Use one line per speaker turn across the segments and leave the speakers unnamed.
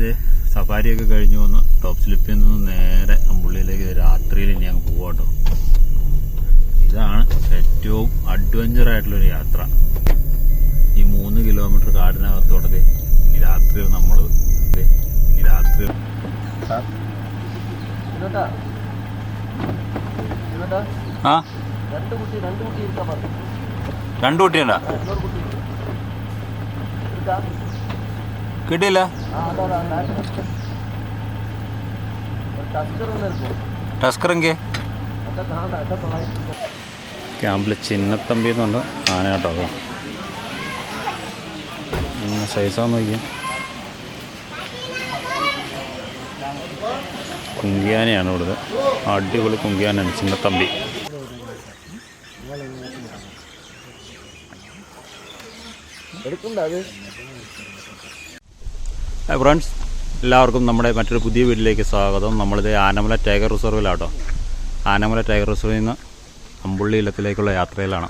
ഇത് സഫാരിയൊക്കെ കഴിഞ്ഞു വന്ന് ടോപ്പ് സ്ലിപ്പിൽ നിന്ന് നേരെ അമ്പുള്ളിയിലേക്ക് രാത്രിയിൽ ഇനി അങ്ങ് പോവാട്ടോ ഇതാണ് ഏറ്റവും അഡ്വഞ്ചർ ആയിട്ടുള്ളൊരു യാത്ര. ഈ മൂന്ന് കിലോമീറ്റർ കാടിനകത്തോടെ ഇനി രാത്രി നമ്മൾ ഇനി രാത്രി ആ?
രണ്ട് കുട്ടി രണ്ട് കുട്ടി ഇരിക്കാൻ പറഞ്ഞു.
രണ്ടു കുട്ടിയുണ്ടാ? കിട്ടിയില്ല. ടസ്കറെങ്കിൽ ക്യാമ്പിൽ ചിന്നത്തമ്പി എന്നുണ്ട് ആന കേട്ടോ അതോ. സൈസാന്ന് നോക്കിയാ. കുങ്കിയാനയാണ് ഇവിടുത്തെ. അടിപൊളി കുങ്കിയാനാണ് ചിന്നത്തമ്പി.
എടുക്കണ്ട അത്.
ഹായ് ഫ്രണ്ട്സ് എല്ലാവർക്കും നമ്മുടെ മറ്റൊരു പുതിയ വീട്ടിലേക്ക് സ്വാഗതം. നമ്മളിത് ആനമല ടൈഗർ റിസർവിലാട്ടോ ആനമല ടൈഗർ റിസർവിൽ നിന്ന് അമ്പുള്ളി ഇല്ലത്തിലേക്കുള്ള യാത്രയിലാണ്.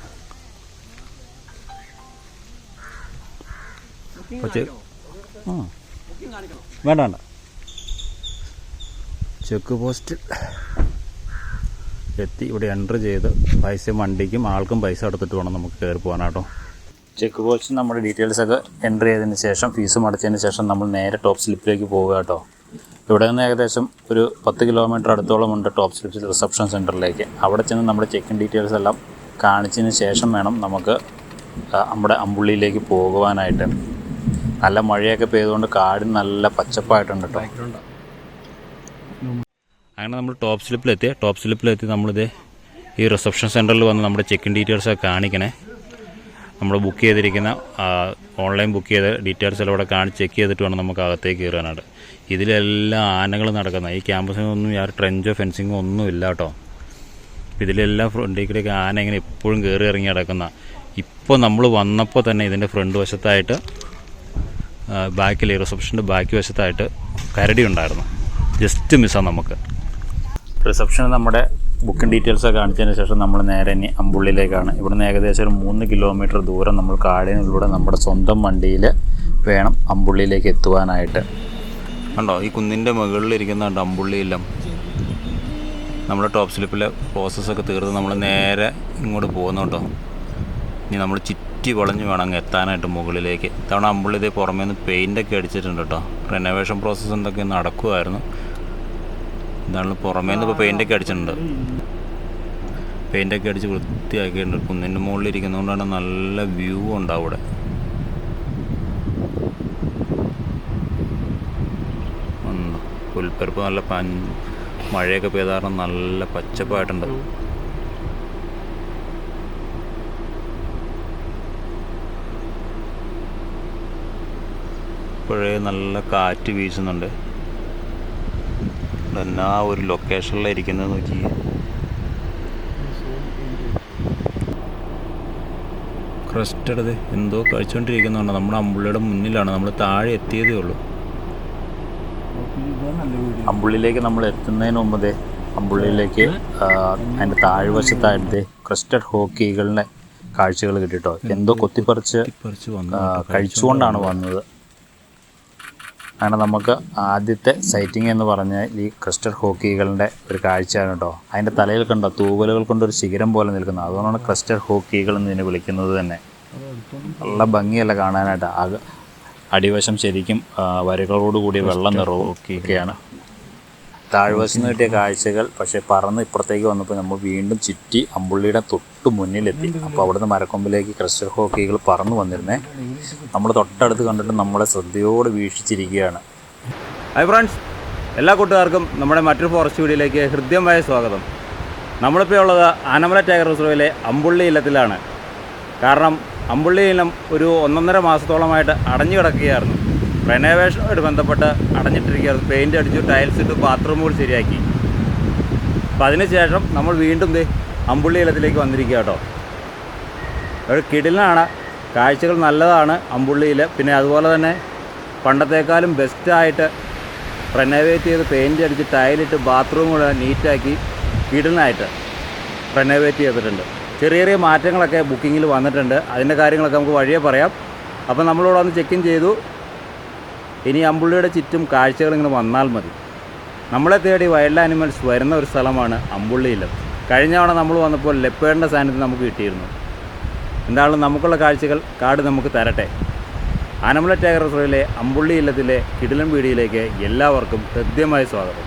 വേണ്ട വേണ്ട. ചെക്ക് പോസ്റ്റ് എത്തി. ഇവിടെ എൻട്രി ചെയ്ത് പൈസ വണ്ടിക്കും ആൾക്കും പൈസ എടുത്തിട്ട് വേണം നമുക്ക് കയറി പോകാനാട്ടോ. ചെക്ക് പോസ്റ്റ് നമ്മുടെ ഡീറ്റെയിൽസ് ഒക്കെ എന്റർ ചെയ്തതിന് ശേഷം ഫീസ് അടച്ചതിന് ശേഷം നമ്മൾ നേരെ ടോപ്പ് സ്ലിപ്പിലേക്ക് പോവുക കേട്ടോ. ഇവിടെ നിന്ന് ഏകദേശം ഒരു പത്ത് കിലോമീറ്റർ അടുത്തോളം ഉണ്ട് ടോപ്പ് സ്ലിപ്പിൽ റിസപ്ഷൻ സെന്ററിലേക്ക് അവിടെ ചെന്ന് നമ്മുടെ ചെക്കിൻ ഡീറ്റെയിൽസ് എല്ലാം കാണിച്ചതിന് ശേഷം വേണം നമുക്ക് നമ്മുടെ അമ്പുള്ളിയിലേക്ക് പോകുവാനായിട്ട്. നല്ല മഴയൊക്കെ പെയ്തുകൊണ്ട് കാട് നല്ല പച്ചപ്പായിട്ടുണ്ട് കേട്ടോ. അങ്ങനെ നമ്മൾ ടോപ്പ് സ്ലിപ്പിലെത്തി. ടോപ്പ് സ്ലിപ്പിലെത്തി നമ്മളിത് ഈ റിസപ്ഷൻ സെന്ററിൽ വന്ന് നമ്മുടെ ചെക്കിൻ ഡീറ്റെയിൽസ് ഒക്കെ കാണിക്കണേ. നമ്മൾ ബുക്ക് ചെയ്തിരിക്കുന്ന ഓൺലൈൻ ബുക്ക് ചെയ്ത ഡീറ്റെയിൽസ് എല്ലാം ഇവിടെ കാണിച്ച് ചെക്ക് ചെയ്തിട്ട് വേണം നമുക്ക് അകത്തേക്ക് കയറാനായിട്ട്. ഇതിലെല്ലാം ആനകൾ നടക്കുന്ന ഈ ക്യാമ്പസിനൊന്നും യാതൊരു ട്രെഞ്ചോ ഫെൻസിങ്ങോ ഒന്നും ഇല്ല കേട്ടോ. ഇതിലെല്ലാം ഫ്രണ്ടിൽ കൂടെയൊക്കെ ആന ഇങ്ങനെ എപ്പോഴും കയറി ഇറങ്ങി നടക്കുന്ന. ഇപ്പോൾ നമ്മൾ വന്നപ്പോൾ തന്നെ ഇതിന്റെ ഫ്രണ്ട് വശത്തായിട്ട് ബാക്കിൽ റിസപ്ഷന്റെ ബാക്കി വശത്തായിട്ട് കരടി ഉണ്ടായിരുന്നു. ജസ്റ്റ് മിസ്സാണ് നമുക്ക്. റിസപ്ഷൻ നമ്മുടെ ബുക്കിംഗ് ഡീറ്റെയിൽസ് ഒക്കെ കാണിച്ചതിന് ശേഷം നമ്മൾ നേരെ ഇനി അമ്പുള്ളിയിലേക്കാണ് ഇവിടുന്ന് ഏകദേശം ഒരു മൂന്ന് കിലോമീറ്റർ ദൂരം നമ്മൾ കാടിനുള്ളിലൂടെ നമ്മുടെ സ്വന്തം വണ്ടിയിൽ വേണം അമ്പുള്ളിയിലേക്ക് എത്തുവാനായിട്ട്. കണ്ടോ ഈ കുന്നിന്റെ ഇരിക്കുന്നുണ്ട് അമ്പുള്ളിയില്ലം? നമ്മുടെ ടോപ്പ് സ്ലിപ്പിലെ പ്രോസസ്സൊക്കെ തീർത്ത് നമ്മൾ നേരെ ഇങ്ങോട്ട് പോകുന്നു കേട്ടോ. ഇനി നമ്മൾ ചുറ്റി വളഞ്ഞ് വേണം അങ്ങ് എത്താനായിട്ട് മുകളിലേക്ക്. ഇത്തവണ അമ്പുള്ളി ഇതേ പുറമേ നിന്ന് പെയിന്റൊക്കെ അടിച്ചിട്ടുണ്ട് കേട്ടോ. റിനോവേഷൻ പ്രോസസ്സ് എന്തൊക്കെ നടക്കുമായിരുന്നു എന്താണ് പുറമേ നിന്ന് ഇപ്പോൾ പെയിന്റൊക്കെ അടിച്ചിട്ടുണ്ട്. പെയിന്റൊക്കെ അടിച്ച് വൃത്തിയാക്കിയിട്ടുണ്ട്. കുന്നിന്റെ മുകളിൽ ഇരിക്കുന്നതുകൊണ്ടാണ് നല്ല വ്യൂ ഉണ്ട് അവിടെ. പുൽപ്പരപ്പ് നല്ല പ മഴയൊക്കെ പെയ്ത കാരണം നല്ല പച്ചപ്പായിട്ടുണ്ട്. ഇപ്പോഴേ നല്ല കാറ്റ് വീശുന്നുണ്ട്. എന്നാ ഒരു ലൊക്കേഷനിലായിരിക്കുന്നത് നോക്കി. ക്രസ്റ്റ് എടുത്ത് എന്തോ കഴിച്ചുകൊണ്ടിരിക്കുന്നുണ്ട് നമ്മുടെ അമ്പുള്ളിയുടെ മുന്നിലാണ്. നമ്മൾ താഴെ എത്തിയതേ ഉള്ളൂ. അമ്പുള്ളിയിലേക്ക് നമ്മൾ എത്തുന്നതിന് മുമ്പ് ദേ അമ്പുള്ളിയിലേക്ക് അതിന്റെ താഴ്വശത്തായിട്ട് ക്രസ്റ്റഡ് ഹോക്കികളുടെ കാഴ്ചകൾ കിട്ടിയിട്ടോ എന്തോ കൊത്തിപ്പറിച്ച് കഴിച്ചുകൊണ്ടാണ് വന്നത്. അങ്ങനെ നമുക്ക് ആദ്യത്തെ സൈറ്റിംഗ് എന്ന് പറഞ്ഞാൽ ഈ ക്രിസ്റ്റൽ ഹോക്കികളുടെ ഒരു കാഴ്ചയാണ് കേട്ടോ അതിന്റെ തലയിൽ കണ്ടോ തൂവലുകൾ കൊണ്ടൊരു ശിഖരം പോലെ നിൽക്കുന്നത് അതുകൊണ്ടാണ് ക്രിസ്റ്റൽ ഹോക്കികൾ എന്ന് ഇതിനെ വിളിക്കുന്നത് തന്നെ. നല്ല ഭംഗിയല്ല കാണാനായിട്ട്. ആകെ അടിവശം ശരിക്കും വരകളോടുകൂടി വെള്ളം നിറവും താഴ്വശത്ത് നിന്ന് കിട്ടിയ കാഴ്ചകൾ പക്ഷേ പറന്ന് ഇപ്പുറത്തേക്ക് വന്നപ്പോൾ നമ്മൾ വീണ്ടും ചുറ്റി അമ്പുള്ളിയുടെ തൊട്ട് മുന്നിലെത്തി. അപ്പോൾ അവിടുന്ന് മരക്കൊമ്പിലേക്ക് ക്രിസ്റ്റൽ ഹോക്കികൾ പറന്നു വന്നിരുന്നേ. നമ്മൾ തൊട്ടടുത്ത് കണ്ടിട്ട് നമ്മളെ ശ്രദ്ധയോട് വീക്ഷിച്ചിരിക്കുകയാണ്.
ഹൈ ഫ്രണ്ട്സ് എല്ലാ കൂട്ടുകാർക്കും നമ്മുടെ മറ്റൊരു ഫോറസ്റ്റ് വീഡിയോയിലേക്ക് ഹൃദ്യമായ സ്വാഗതം. നമ്മളിപ്പോൾ ഉള്ളത് ആനമല ടൈഗർ റിസർവിലെ അമ്പുള്ളി ഇല്ലത്തിലാണ് കാരണം അമ്പുള്ളി ഇല്ലം ഒരു ഒന്നൊന്നര മാസത്തോളമായിട്ട് അടഞ്ഞു കിടക്കുകയായിരുന്നു. റെനോവേഷനുമായിട്ട് ബന്ധപ്പെട്ട് അടഞ്ഞിട്ടിരിക്കുകയായിരുന്നു. പെയിന്റ് അടിച്ചു ടൈൽസ് ഇട്ട് ബാത്റൂമുകൾ ശരിയാക്കി. അപ്പോൾ അതിനുശേഷം നമ്മൾ വീണ്ടും അമ്പുള്ളി ഇലത്തിലേക്ക് വന്നിരിക്കുക കേട്ടോ. ഒരു കിടിലാണ് കാഴ്ചകൾ നല്ലതാണ് അമ്പുള്ളിയിൽ പിന്നെ അതുപോലെ തന്നെ പണ്ടത്തേക്കാളും ബെസ്റ്റായിട്ട് റെനോവേറ്റ് ചെയ്ത് പെയിന്റ് അടിച്ച് ടൈലിട്ട് ബാത്റൂമുകൾ നീറ്റാക്കി കിടിലായിട്ട് റെനോവേറ്റ് ചെയ്തിട്ടുണ്ട്. ചെറിയ ചെറിയ മാറ്റങ്ങളൊക്കെ ബുക്കിങ്ങിൽ വന്നിട്ടുണ്ട്. അതിന്റെ കാര്യങ്ങളൊക്കെ നമുക്ക് വഴിയെ പറയാം. അപ്പോൾ നമ്മളിവിടെ വന്ന് ചെക്കിൻ ചെയ്തു.
ഇനി അമ്പുള്ളിയുടെ ചുറ്റും കാഴ്ചകൾ ഇങ്ങനെ വന്നാൽ മതി. നമ്മളെ തേടി വൈൽഡ് ആനിമൽസ് വരുന്ന ഒരു സ്ഥലമാണ് അമ്പുള്ളിയില്ലം കഴിഞ്ഞ തവണ നമ്മൾ വന്നപ്പോൾ ലെപ്പേഡിന്റെ സാന്നിധ്യം നമുക്ക് കിട്ടിയിരുന്നു. എന്തായാലും നമുക്കുള്ള കാഴ്ചകൾ കാട് നമുക്ക് തരട്ടെ. ആനമല ടൈഗർ റിസർവിലെ അമ്പുള്ളി ഇല്ലത്തിലെ കിടിലം വീടിയിലേക്ക് എല്ലാവർക്കും ഹൃദ്യമായ സ്വാഗതം.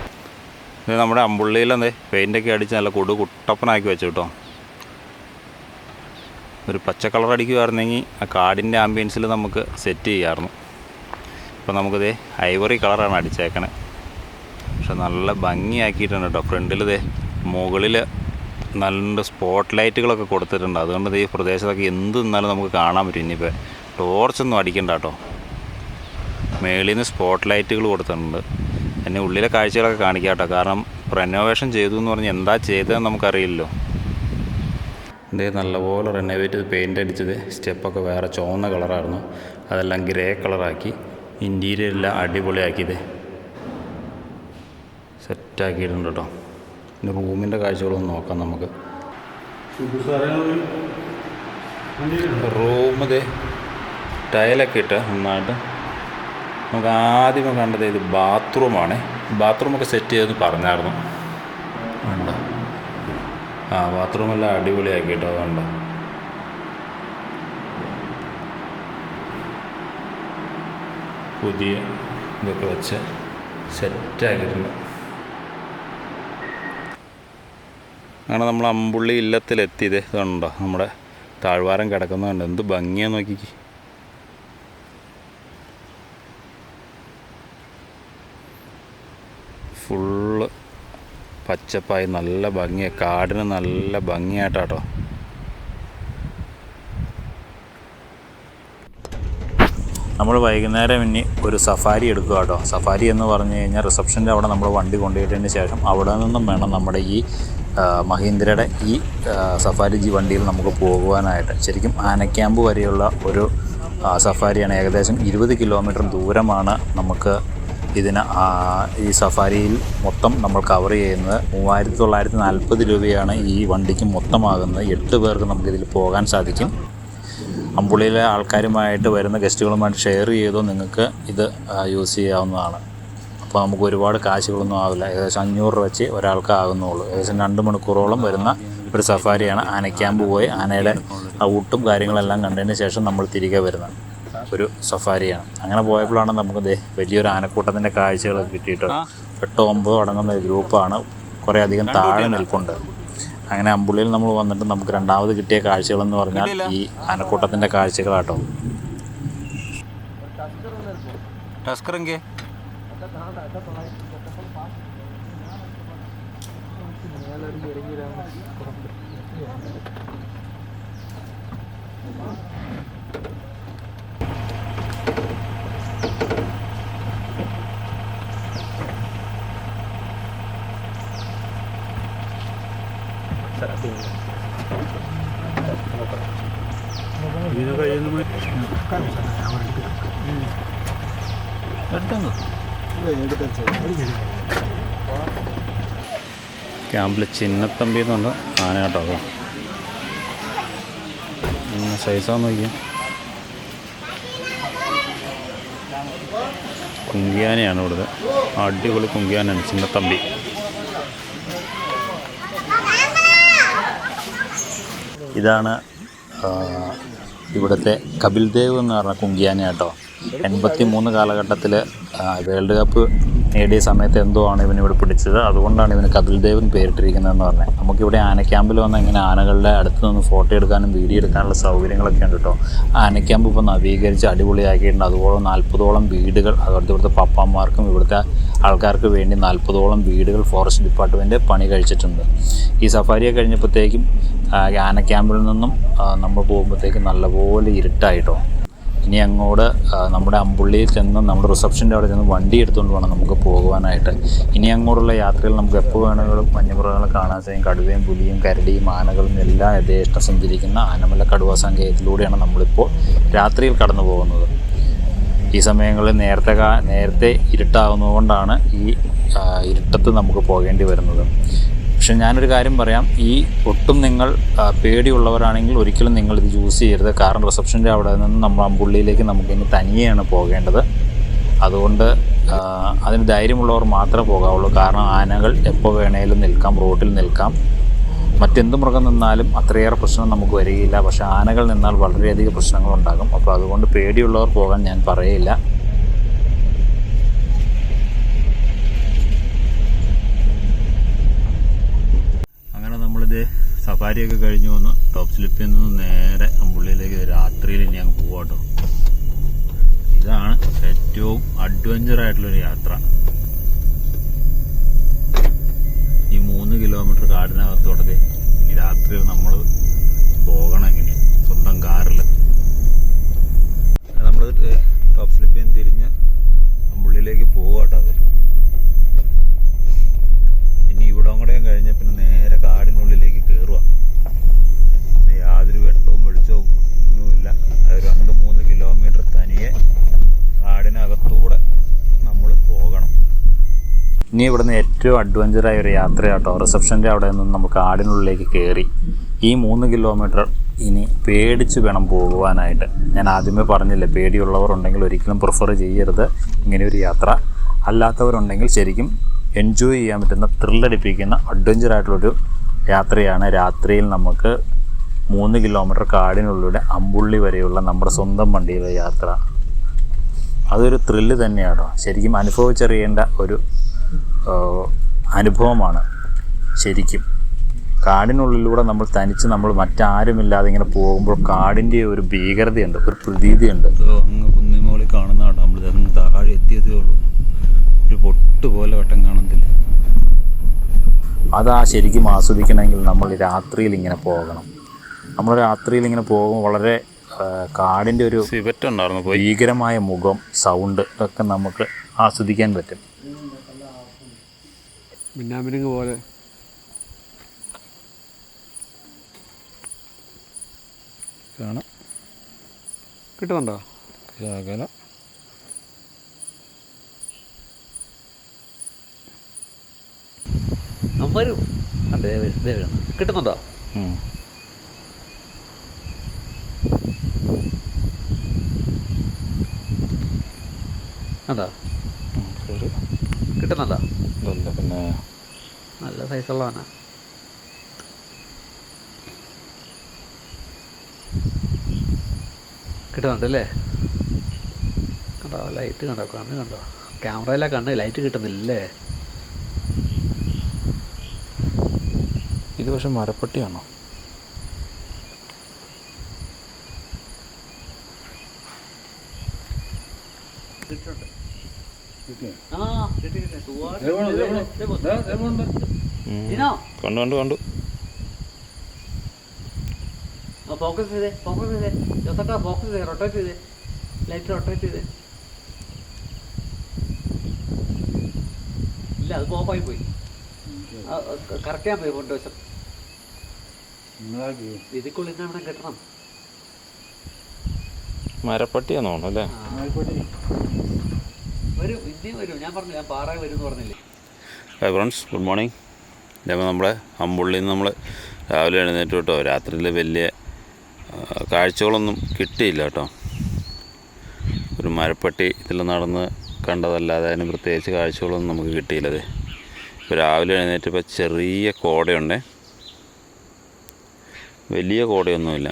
ഇത് നമ്മുടെ അമ്പുള്ളിയിലെന്തേ പെയിന്റൊക്കെ അടിച്ച് നല്ല കൊടു കുട്ടപ്പനാക്കി വെച്ചു കേട്ടോ. ഒരു പച്ച കളർ അടിക്കുമായിരുന്നെങ്കിൽ ആ കാടിന്റെ ആംബിയൻസിൽ നമുക്ക് സെറ്റ് ചെയ്യാമായിരുന്നു ഇപ്പോൾ നമുക്കിത് ഐവറി കളറാണ് അടിച്ചേക്കണേ. പക്ഷെ നല്ല ഭംഗിയാക്കിയിട്ടുണ്ട് കേട്ടോ. ഫ്രണ്ടിൽ മുകളിൽ നല്ല സ്പോട്ട് ലൈറ്റുകളൊക്കെ കൊടുത്തിട്ടുണ്ട്. അതുകൊണ്ട് ഈ പ്രദേശത്തൊക്കെ എന്ത് നിന്നാലും നമുക്ക് കാണാൻ പറ്റും. ഇനിയിപ്പോൾ ടോർച്ചൊന്നും അടിക്കണ്ട കേട്ടോ. മേളിൽ നിന്ന് സ്പോട്ട് ലൈറ്റുകൾ കൊടുത്തിട്ടുണ്ട്. എന്നെ ഉള്ളിലെ കാഴ്ചകളൊക്കെ കാണിക്കാം കേട്ടോ. കാരണം റെനോവേഷൻ ചെയ്തു എന്ന് പറഞ്ഞാൽ എന്താ ചെയ്തതെന്ന് നമുക്കറിയില്ലല്ലോ. ഇത് നല്ലപോലെ റെനോവേറ്റ് ചെയ്ത് പെയിന്റ് അടിച്ചത്. സ്റ്റെപ്പൊക്കെ വേറെ ചുവന്ന കളറായിരുന്നു. അതെല്ലാം ഗ്രേ കളറാക്കി. ഇന്റീരിയർ എല്ലാം അടിപൊളിയാക്കിയത് സെറ്റാക്കിയിട്ടുണ്ട് കേട്ടോ. ഇനി റൂമിന്റെ കാഴ്ചകളൊന്നും നോക്കാം നമുക്ക്. റൂമ് ടൈലൊക്കെ ഇട്ട് നന്നായിട്ട്. നമുക്ക് ആദ്യമേ കണ്ടത് ഇത് ബാത്റൂമാണ്. ബാത്റൂമൊക്കെ സെറ്റ് ചെയ്തെന്ന് പറഞ്ഞായിരുന്നു. ഉണ്ടോ ആ ബാത്റൂമെല്ലാം അടിപൊളിയാക്കി കേട്ടോ അതുണ്ടോ പുതിയ ഇതൊക്കെ വെച്ച് സെറ്റാക്കിയിട്ടുണ്ട്. അങ്ങനെ നമ്മൾ അമ്പുള്ളി ഇല്ലത്തിലെത്തിയത് ഇതുണ്ടോ നമ്മുടെ താഴ്വാരം കിടക്കുന്നുണ്ട് എന്ത് ഭംഗിയാ നോക്കി ഫുള്ള് പച്ചപ്പായി നല്ല ഭംഗിയാ. കാടിന് നല്ല ഭംഗിയായിട്ടാട്ടോ. നമ്മൾ വൈകുന്നേരം ഇനി ഒരു സഫാരി എടുക്കുക കേട്ടോ. സഫാരി എന്ന് പറഞ്ഞു കഴിഞ്ഞാൽ റിസപ്ഷന്റെ അവിടെ നമ്മൾ വണ്ടി കൊണ്ടുപോയിട്ടതിന് ശേഷം അവിടെ നിന്നും വേണം നമ്മുടെ ഈ മഹീന്ദ്രയുടെ ഈ സഫാരി ജി വണ്ടിയിൽ നമുക്ക് പോകുവാനായിട്ട് ശരിക്കും ആനക്യാമ്പ് വരെയുള്ള ഒരു സഫാരിയാണ് ഏകദേശം ഇരുപത് കിലോമീറ്റർ ദൂരമാണ് നമുക്ക് ഇതിന് ഈ സഫാരിയിൽ മൊത്തം നമ്മൾ കവർ ചെയ്യുന്നത്. മൂവായിരത്തി തൊള്ളായിരത്തി നാൽപ്പത് രൂപയാണ് ഈ വണ്ടിക്ക് മൊത്തമാകുന്നത്. എട്ട് പേർക്ക് നമുക്കിതിൽ പോകാൻ സാധിക്കും. അമ്പുള്ളിയിലെ ആൾക്കാരുമായിട്ട് വരുന്ന ഗസ്റ്റുകളുമായിട്ട് ഷെയർ ചെയ്തോ നിങ്ങൾക്ക് ഇത് യൂസ് ചെയ്യാവുന്നതാണ്. അപ്പോൾ നമുക്ക് ഒരുപാട് കാശുകളൊന്നും ആവില്ല. ഏകദേശം അഞ്ഞൂറ് രൂപ വെച്ച് ഒരാൾക്ക് ആകുന്നുള്ളൂ. ഏകദേശം രണ്ട് മണിക്കൂറോളം വരുന്ന ഒരു സഫാരിയാണ്. ആന ക്യാമ്പ് പോയി ആനയുടെ ആ ഊട്ടും കാര്യങ്ങളെല്ലാം കണ്ടതിന് ശേഷം നമ്മൾ തിരികെ വരുന്നത്. ഒരു സഫാരിയാണ്. അങ്ങനെ പോയപ്പോഴാണ് നമുക്ക് ദേ വലിയൊരു ആനക്കൂട്ടത്തിന്റെ കാഴ്ചകളൊക്കെ കിട്ടിയിട്ട് എട്ടോ ഒമ്പതോ അടങ്ങുന്ന ഒരു ഗ്രൂപ്പാണ് കുറേ അധികം താഴെ നിൽപ്പുണ്ട്. അങ്ങനെ അമ്പുള്ളിയിൽ നമ്മൾ വന്നിട്ട് നമുക്ക് രണ്ടാമത് കിട്ടിയ കാഴ്ചകളെന്ന് പറഞ്ഞാൽ ഈ ആനക്കൂട്ടത്തിന്റെ കാഴ്ചകളാട്ടോ. மேலருந்து இறங்கிறாங்க இதுக்கு எழுந்து எடுத்தாங்க ക്യാമ്പിൽ ചിന്നത്തമ്പി എന്നുണ്ട് ആന കേട്ടോ അത്. സൈസാന്ന് നോക്കിയാ. കുങ്കിയാനയാണ് ഇവിടുത്തെ. അടിപൊളി കുങ്കിയാനാണ് ചിന്നത്തമ്പി. ഇതാണ് ഇവിടുത്തെ കപിൽ ദേവ് എന്ന് പറഞ്ഞ കുങ്കിയാന കേട്ടോ. എൺപത്തി മൂന്ന് കാലഘട്ടത്തിൽ വേൾഡ് കപ്പ് നേടിയ സമയത്ത് എന്തോ ആണ് ഇവൻ ഇവിടെ പിടിച്ചത്. അതുകൊണ്ടാണ് ഇവന് കപിൽ ദേവ് എന്ന് പേരിട്ടിരിക്കുന്നതെന്ന് പറഞ്ഞത്. നമുക്കിവിടെ ആനക്യാമ്പിൽ വന്ന ഇങ്ങനെ ആനകളുടെ അടുത്ത് നിന്ന് ഫോട്ടോ എടുക്കാനും വീഡിയോ എടുക്കാനുള്ള സൗകര്യങ്ങളൊക്കെ ഉണ്ട് കേട്ടോ ആനക്യാമ്പ് ഇപ്പോൾ നവീകരിച്ച് അടിപൊളിയാക്കിയിട്ടുണ്ട്. അതുപോലെ നാൽപ്പതോളം വീടുകൾ അതുപോലെ ഇവിടുത്തെ പപ്പാന്മാർക്കും ഇവിടുത്തെ ആൾക്കാർക്ക് വേണ്ടി നാൽപ്പതോളം വീടുകൾ ഫോറസ്റ്റ് ഡിപ്പാർട്ട്മെന്റ് പണി കഴിച്ചിട്ടുണ്ട്. ഈ സഫാരിയെ കഴിഞ്ഞപ്പോഴത്തേക്കും ആനക്യാമ്പിൽ ക്യാമ്പിൽ നിന്നും നമ്മൾ പോകുമ്പോഴത്തേക്കും നല്ലപോലെ ഇരുട്ടായിട്ടോ ഇനി അങ്ങോട്ട് നമ്മുടെ അമ്പുള്ളിയിൽ ചെന്ന് നമ്മുടെ റിസപ്ഷന്റെ അവിടെ ചെന്ന് വണ്ടി എടുത്തുകൊണ്ട് വേണം നമുക്ക് പോകുവാനായിട്ട് ഇനി അങ്ങോട്ടുള്ള യാത്രയിൽ നമുക്ക് എപ്പോൾ വേണമെങ്കിലും വന്യമൃഗങ്ങളെ കാണാൻ സാധിക്കും. കടുവയും പുലിയും കരടിയും ആനകളും എല്ലാം യഥേഷ്ടം സഞ്ചരിക്കുന്ന ആനമല കടുവ സങ്കേതത്തിലൂടെയാണ് നമ്മളിപ്പോൾ രാത്രിയിൽ കടന്നു പോകുന്നത്. ഈ സമയങ്ങളിൽ നേരത്തെ നേരത്തെ ഇരുട്ടാവുന്നതുകൊണ്ടാണ് ഈ ഇരുട്ടത്ത് നമുക്ക് പോകേണ്ടി വരുന്നത്. പക്ഷെ ഞാനൊരു കാര്യം പറയാം. ഈ ഒട്ടും നിങ്ങൾ പേടിയുള്ളവരാണെങ്കിൽ ഒരിക്കലും നിങ്ങൾ ഇത് യൂസ് ചെയ്യരുത്. കാരണം റിസപ്ഷന്റെ അവിടെ നിന്ന് നമ്മൾ അമ്പുള്ളിയിലേക്ക് നമുക്ക് ഇനി തനിയെയാണ് പോകേണ്ടത്. അതുകൊണ്ട് അതിന് ധൈര്യമുള്ളവർ മാത്രമേ പോകാവുള്ളൂ. കാരണം ആനകൾ എപ്പോൾ വേണേലും നിൽക്കാം റോഡിൽ നിൽക്കാം. മറ്റെന്ത് മൃഗം നിന്നാലും അത്രയേറെ പ്രശ്നം നമുക്ക് വരികയില്ല. പക്ഷേ ആനകൾ നിന്നാൽ വളരെയധികം പ്രശ്നങ്ങളുണ്ടാകും. അപ്പോൾ അതുകൊണ്ട് പേടിയുള്ളവർ പോകാൻ ഞാൻ പറയില്ല അങ്ങനെ നമ്മളിത് സഫാരിയൊക്കെ കഴിഞ്ഞ് വന്ന്. ടോപ്പ് സ്ലിപ്പിൽ നിന്ന് നേരെ അമ്പുള്ളിയിലേക്ക് രാത്രിയിൽ ഇനി അങ്ങ് പോവാട്ടോ ഇതാണ് ഏറ്റവും അഡ്വഞ്ചർ ആയിട്ടുള്ളൊരു യാത്ര. ഈ മൂന്ന് കിലോമീറ്റർ കാടിനകത്തോടെ ഇനി രാത്രിയിൽ നമ്മൾ ഇനി ഇവിടുന്ന് ഏറ്റവും അഡ്വഞ്ചറായ ഒരു യാത്രയാട്ടോ. റിസപ്ഷന്റെ അവിടെ നിന്ന് നമുക്ക് ആടിനുള്ളിലേക്ക് കയറി ഈ മൂന്ന് കിലോമീറ്റർ ഇനി പേടിച്ച് വേണം പോകുവാനായിട്ട്. ഞാൻ ആദ്യമേ പറഞ്ഞില്ലേ പേടിയുള്ളവർ ഉണ്ടെങ്കിൽ ഒരിക്കലും പ്രിഫർ ചെയ്യരുത്. ഇങ്ങനെ ഒരു യാത്ര. അല്ലാത്തവരുണ്ടെങ്കിൽ ശരിക്കും എൻജോയ് ചെയ്യാൻ പറ്റുന്ന ത്രില്ലടിപ്പിക്കുന്ന അഡ്വഞ്ചറായിട്ടുള്ളൊരു യാത്രയാണ് രാത്രിയിൽ നമുക്ക് മൂന്ന് കിലോമീറ്റർ കാടിനുള്ളിലൂടെ അമ്പുള്ളി വരെയുള്ള നമ്മുടെ സ്വന്തം വണ്ടിയിലെ യാത്ര. അതൊരു ത്രില്ല് തന്നെയാണോ ശരിക്കും അനുഭവിച്ചറിയേണ്ട ഒരു അനുഭവമാണ് ശരിക്കും. കാടിനുള്ളിലൂടെ നമ്മൾ തനിച്ച് നമ്മൾ മറ്റാരുമില്ലാതെ ഇങ്ങനെ പോകുമ്പോൾ കാടിന്റെ ഒരു ഭീകരതയുണ്ട് ഒരു പ്രതീതിയുണ്ട്. അങ്ങ് കുന്നിമോളിൽ കാണുന്നതാണ് നമ്മൾ അങ്ങ് താഴെ എത്തിയതേ ഉള്ളൂ. ഒരു പൊട്ട് പോലെ വട്ടം കാണുന്നില്ല. അതാ ശരിക്കും ആസ്വദിക്കണമെങ്കിൽ നമ്മൾ രാത്രിയിൽ ഇങ്ങനെ പോകണം. നമ്മൾ രാത്രിയിൽ ഇങ്ങനെ പോകുമ്പോൾ വളരെ കാടിന്റെ ഒരു ഭീകരമായ മുഖം സൗണ്ട് ഒക്കെ നമുക്ക് ആസ്വദിക്കാൻ പറ്റും.
മിന്നാമിനുങ്ങ് പോലെ.
കാണാം.
കിട്ടുന്നുണ്ടോ?
ഇതാകല.
വരൂ. അതെ കിട്ടുന്നുണ്ടോ?
അതാ.
കിട്ടുന്നുണ്ടോ?
പിന്നെ
നല്ല സൈസുള്ളതാണ് കിട്ടുന്നുണ്ട് അല്ലേ കണ്ടോ ലൈറ്റ് കണ്ടോ കണ്ണ് കണ്ടോ? ക്യാമറയിലെ കണ്ണ് ലൈറ്റ് കിട്ടുന്നില്ലേ?
ഇത് പക്ഷെ മരപ്പട്ടിയാണോ
ആ കിട്ടി കിട്ടി ഇനോ
കണ്ടു കണ്ടു കണ്ടു.
ഫോക്കസ് ചെയ്തേ ഫോക്കസ് ചെയ്തേ. ജോസട്ടാ ഫോക്കസ് ചെയ്തേ റൊട്ടേറ്റ് ചെയ്തേ. ലൈറ്റ് റൊട്ടേറ്റ് ചെയ്തേ. ഇല്ല അത് പോപ്പായി പോയി. കറക്റ്റ് ചെയ്യാൻ പോയി കൊണ്ട് വശം. ഇതിക്കുള്ളിൽ നിന്ന് അവിടെ കിട്ടണം.
മരപ്പട്ടിയാന്ന് തോന്നുന്നു അല്ലേ?
ഇനിയും വരും. ഞാൻ പറഞ്ഞു ഞാൻ വരും എന്ന്
ഹായ് ഫ്രണ്ട്സ് ഗുഡ് മോർണിംഗ് ഇതേപോലെ നമ്മളെ അമ്പുള്ളിൽ നിന്ന് നമ്മൾ രാവിലെ എഴുന്നേറ്റ് കേട്ടോ. രാത്രിയിൽ വലിയ കാഴ്ചകളൊന്നും കിട്ടിയില്ല കേട്ടോ. ഒരു മരപ്പെട്ടി ഇതിൽ നടന്ന് കണ്ടതല്ലാതെ അതിന് പ്രത്യേകിച്ച് കാഴ്ചകളൊന്നും നമുക്ക് കിട്ടിയില്ലത് ഇപ്പോൾ രാവിലെ എഴുന്നേറ്റപ്പോൾ ചെറിയ കോടയുണ്ട്. വലിയ കോടയൊന്നുമില്ല.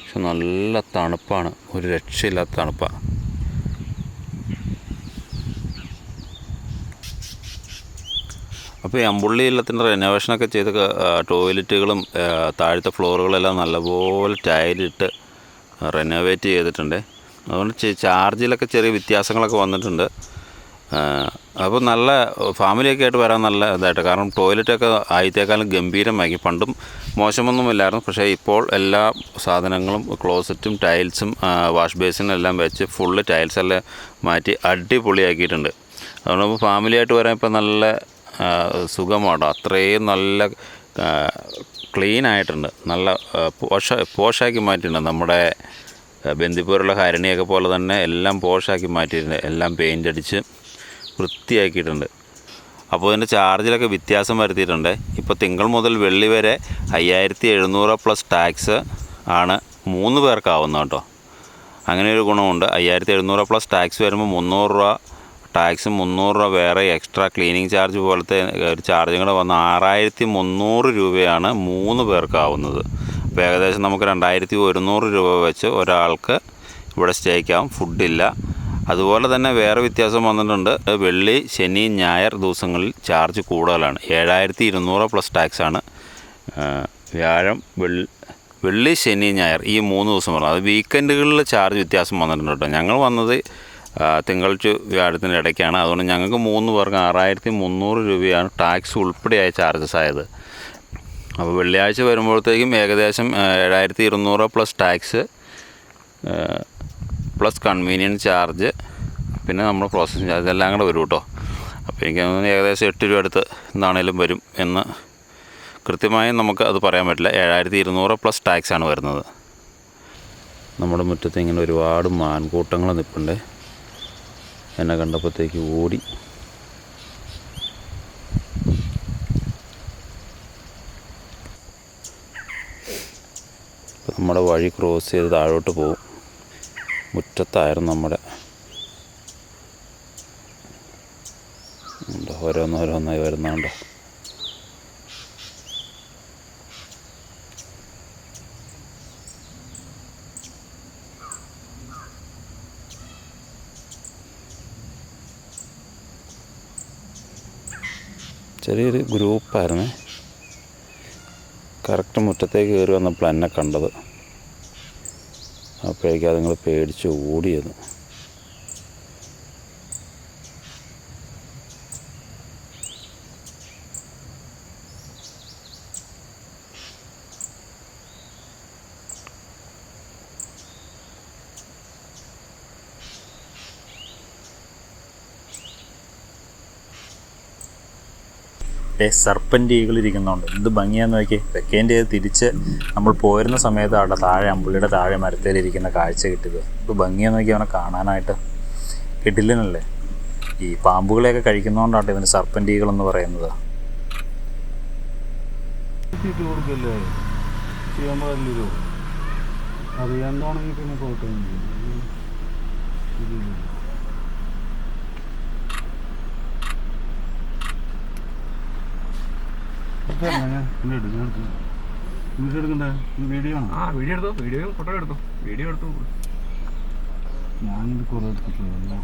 പക്ഷെ നല്ല തണുപ്പാണ്. ഒരു രക്ഷയില്ലാത്ത തണുപ്പാണ് അപ്പോൾ ഈ അമ്പുള്ളി ഇല്ലത്തിന്റെ റെനോവേഷനൊക്കെ ചെയ്ത് ടോയ്ലറ്റുകളും താഴത്തെ ഫ്ലോറുകളെല്ലാം നല്ലപോലെ ടൈലിട്ട് റെനോവേറ്റ് ചെയ്തിട്ടുണ്ട്. അതുകൊണ്ട് ചാർജിലൊക്കെ ചെറിയ വ്യത്യാസങ്ങളൊക്കെ വന്നിട്ടുണ്ട്. അപ്പോൾ നല്ല ഫാമിലിയൊക്കെ ആയിട്ട് വരാൻ നല്ല ഇതായിട്ട്. കാരണം ടോയ്ലറ്റൊക്കെ ആയിത്തേക്കാളും ഗംഭീരമാക്കി. പണ്ടും മോശമൊന്നുമില്ലായിരുന്നു. പക്ഷേ ഇപ്പോൾ എല്ലാ സാധനങ്ങളും ക്ലോസറ്റും ടൈൽസും വാഷ് ബേസിനും എല്ലാം വെച്ച് ഫുള്ള് ടൈൽസ് എല്ലാം മാറ്റി അടിപൊളിയാക്കിയിട്ടുണ്ട്. അതുകൊണ്ട് ഫാമിലിയായിട്ട് വരാൻ ഇപ്പോൾ നല്ല സുഖമാണ്. അത്രയും നല്ല ക്ലീൻ ആയിട്ടുണ്ട്. നല്ല പോഷ പോഷാക്കി മാറ്റിയിട്ടുണ്ട്. നമ്മുടെ ബന്ദിപ്പൂരുള്ള ഹരണിയൊക്കെ പോലെ തന്നെ എല്ലാം പോഷാക്കി മാറ്റിയിട്ടുണ്ട്. എല്ലാം പെയിന്റ് അടിച്ച് വൃത്തിയാക്കിയിട്ടുണ്ട്. അപ്പോൾ ഇതിന്റെ ചാർജിലൊക്കെ വ്യത്യാസം വരുത്തിയിട്ടുണ്ട്. ഇപ്പോൾ തിങ്കൾ മുതൽ വെള്ളി വരെ അയ്യായിരത്തി എഴുന്നൂറ് പ്ലസ് ടാക്സ് ആണ് മൂന്ന് പേർക്കാവുന്നത് കേട്ടോ. അങ്ങനെ ഒരു ഗുണമുണ്ട്. അയ്യായിരത്തി എഴുന്നൂറ് പ്ലസ് ടാക്സ് വരുമ്പോൾ മുന്നൂറ് രൂപ ടാക്സ് മുന്നൂറ് രൂപ വേറെ എക്സ്ട്രാ ക്ലീനിങ് ചാർജ് പോലത്തെ ഒരു ചാർജും കൂടെ വന്ന് ആറായിരത്തി മുന്നൂറ് രൂപയാണ് മൂന്ന് പേർക്കാവുന്നത്. അപ്പോൾ ഏകദേശം നമുക്ക് രണ്ടായിരത്തി ഒരുന്നൂറ് രൂപ വെച്ച് ഒരാൾക്ക് ഇവിടെ സ്റ്റേക്കാവും ഫുഡില്ല. അതുപോലെ തന്നെ വേറെ വ്യത്യാസം വന്നിട്ടുണ്ട്. വെള്ളി ശനി ഞായർ ദിവസങ്ങളിൽ ചാർജ് കൂടുതലാണ്. ഏഴായിരത്തി ഇരുന്നൂറ് പ്ലസ് ടാക്സാണ്. വ്യാഴം വെള്ളി വെള്ളി ശനി ഞായർ ഈ മൂന്ന് ദിവസം പറഞ്ഞു അത് വീക്കെൻഡുകളിൽ ചാർജ് വ്യത്യാസം വന്നിട്ടുണ്ട് കേട്ടോ. ഞങ്ങൾ വന്നത് തിങ്കൾ ടു വ്യാഴത്തിന്റെ ഇടയ്ക്കാണ്. അതുകൊണ്ട് ഞങ്ങൾക്ക് മൂന്ന് പേർക്ക് ആറായിരത്തി മുന്നൂറ് രൂപയാണ് ടാക്സ് ഉൾപ്പെടെയായ ചാർജസ് ആയത്. അപ്പോൾ വെള്ളിയാഴ്ച വരുമ്പോഴത്തേക്കും ഏകദേശം ഏഴായിരത്തി ഇരുന്നൂറ് plus tax plus convenience charge പിന്നെ നമ്മൾ പ്രോസസ്സിങ് ചാർജ് എല്ലാം കൂടെ വരും കേട്ടോ അപ്പോൾ എനിക്ക് തോന്നുന്നു ഏകദേശം എട്ട് രൂപ അടുത്ത് എന്താണേലും വരും എന്ന് കൃത്യമായും നമുക്ക് അത് പറയാൻ പറ്റില്ല. ഏഴായിരത്തി ഇരുന്നൂറ് പ്ലസ് ആണ് വരുന്നത്. നമ്മുടെ മുറ്റത്ത് ഇങ്ങനെ ഒരുപാട് മാൻകൂട്ടങ്ങൾ നിൽപ്പുണ്ട്. എന്നെ കണ്ടപ്പോഴത്തേക്ക് ഓടി. നമ്മുടെ വഴി ക്രോസ് ചെയ്ത് താഴോട്ട് പോകും. മുറ്റത്തായിരുന്നു നമ്മുടെ. ഓരോന്നോരോന്നായി വരുന്നുണ്ടോ? ചെറിയൊരു ഗ്രൂപ്പായിരുന്നു. കറക്റ്റ് മുറ്റത്തേക്ക് കയറി വന്നപ്പോൾ എന്നെ കണ്ടത്. അപ്പോഴേക്കും അതുങ്ങൾ പേടിച്ച് ഓടിയത്.
സർപ്പന്റ് ഈകൾ ഇരിക്കുന്നുണ്ട് എന്ത് ഭംഗിയാന്ന് നോക്കി തെക്കേന്റെ തിരിച്ച് നമ്മൾ പോരുന്ന സമയത്ത് അവിടെ താഴെ അമ്പുള്ളിയുടെ താഴെ മരത്തേലിരിക്കുന്ന കാഴ്ച കിട്ടിയത്. ഇത് ഭംഗിയാന്ന് നോക്കി അവനെ കാണാനായിട്ട്. കിട്ടില്ലെന്നല്ലേ ഈ പാമ്പുകളെയൊക്കെ കഴിക്കുന്നതുകൊണ്ടാണ് ഇതിന് സർപ്പന്റ് എന്ന് പറയുന്നത്.
അറിയാൻ കൊടുക്കല്ലേ പിന്നെ കോട്ടയം വീഡിയോ എടുക്കണ്ടേ വീഡിയോ ആണോ
ആ വീഡിയോ എടുത്തു വീഡിയോ ഫോട്ടോ എടുത്തു. വീഡിയോ എടുത്തു.
ഞാനിത് കുറേ എടുത്തിട്ടുണ്ട്